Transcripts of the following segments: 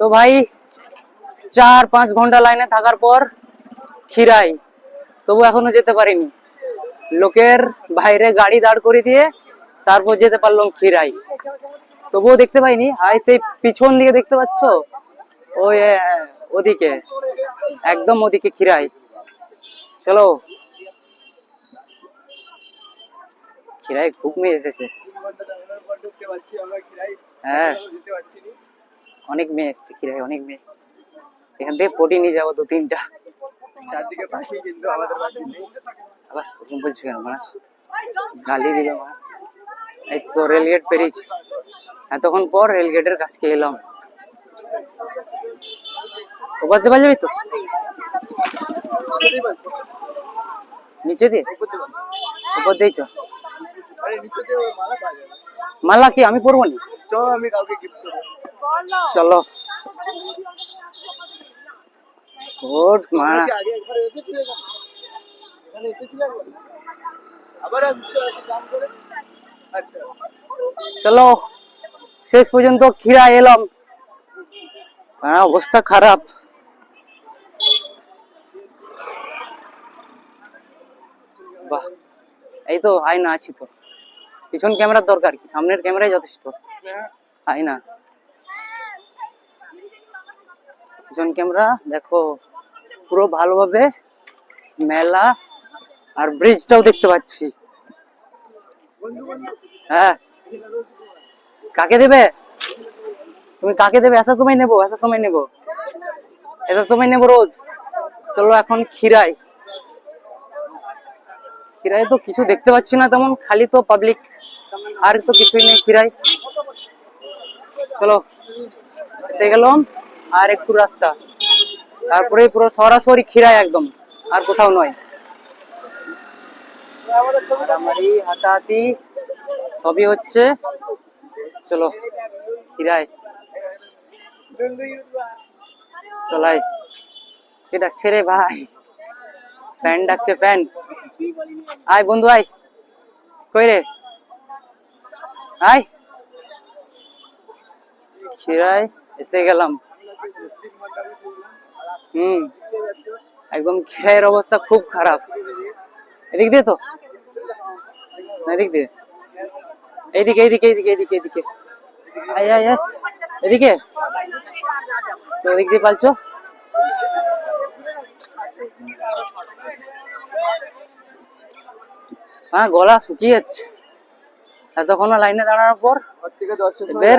তো ভাই, চার পাঁচ ঘণ্টা লাইনে থাকার পর খিরাই তবু এখনও যেতে পারিনি। লোকের বাইরে গাড়ি দাঁড় করে দিয়ে তারপর যেতে পারলাম খিরাই তবুও দেখতে পাইনি। হাই সেই পিছন দিকে দেখতে পাচ্ছ? ওই ওদিকে। একদম ওদিকে খিরাই চলো। খিরাই খুব মেয়ে এসেছে হ্যাঁ। অনেক মেয়ে এসছে খিরাই অনেক মেয়ে। এখান থেকে পটি নিয়ে যাব দু তিনটা। চারদিকে কিন্তু আমাদের বাড়ি নেই। আবার ওরকম বলছো কেন মানে গালি দিল মা। এই তো রেলগেট পেরিয়েছি। এতক্ষণ পর রেলগেটের কাছকে এলাম। ওপার দিয়ে যাবি তো? নিচে দিয়ে? উপর দিয়েছ মালা কি? আমি পরবো নি? চ আমি কাউকে গিফট করব। চলো। ওট মারা করে। আচ্ছা। চলো। শেষ পর্যন্ত খিরা এলাম। হ্যাঁ অবস্থা খারাপ। বাহ এই তো আয়না আছি তো। পিছন ক্যামেরার দরকার কি? সামনের ক্যামেরাই যথেষ্ট। আয়না। পিছন ক্যামেরা, দেখো, পুরো ভালোভাবে মেলা আর ব্রিজটাও দেখতে পাচ্ছি। হ্যাঁ। কাকে দেবে? তুমি কাকে দেবে? এসার সময় নেব এসার সময় নেব। এসার সময় নেব রোজ। চলো এখন খিরাই খিরাই তো কিছু দেখতে পাচ্ছি না তেমন, খালি তো পাবলিক আর তো কিছুই নেই খিরাই চলো গেলাম। আর একটু রাস্তা। তারপরে পুরো সরাসরি খিরাই একদম, আর কোথাও নয়। হাতাহাতি সবই হচ্ছে, চলো খিরাই চলাই। কে ডাকছে রে ভাই? ফ্যান ডাকছে, ফ্যান। আয় বন্ধু, আয়। কই রে? আয়। খিরাই এসে গেলাম। হুম একদম খিরাইয়ের অবস্থা খুব খারাপ। এদিক দিয়ে তো? এদিক দিয়ে। এইদিকে এইদিকে এইদিকে এইদিকে এইদিকে। আয় আয় আয়। এদিকে? তো এদিক দিয়ে পালছো? হ্যাঁ গলা শুকিয়ে যাচ্ছে। এতক্ষণ লাইনে দাঁড়ানোর পর? বের।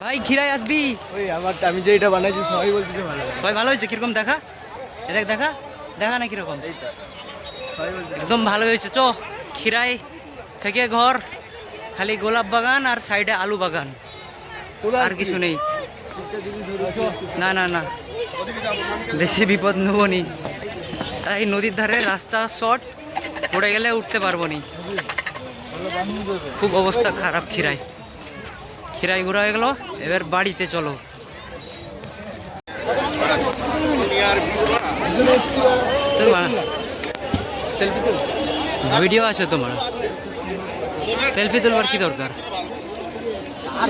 ভাই খিরাই আসবি? ওই আমার আমি যে এটা বানাইছি সবাই বলতেছে ভালো সবাই ভালো হয়েছে? কীরকম দেখা? এটা দেখা দেখা। না কীরকম? একদম ভালো হয়েছে। চ খিরাই থেকে ঘর খালি গোলাপ বাগান আর সাইডে আলু বাগান। আর কিছু নেই। না না না। বেশি বিপদ নেব নি। তাই নদীর ধারে রাস্তা শর্ট পড়ে গেলে উঠতে পারব নি। খুব অবস্থা খারাপ খিরাই খিরাই ঘুরা হয়ে গেল। এবার বাড়িতে চলো। ভিডিও আছে তোমার? সেলফি তুলবার কি দরকার? আর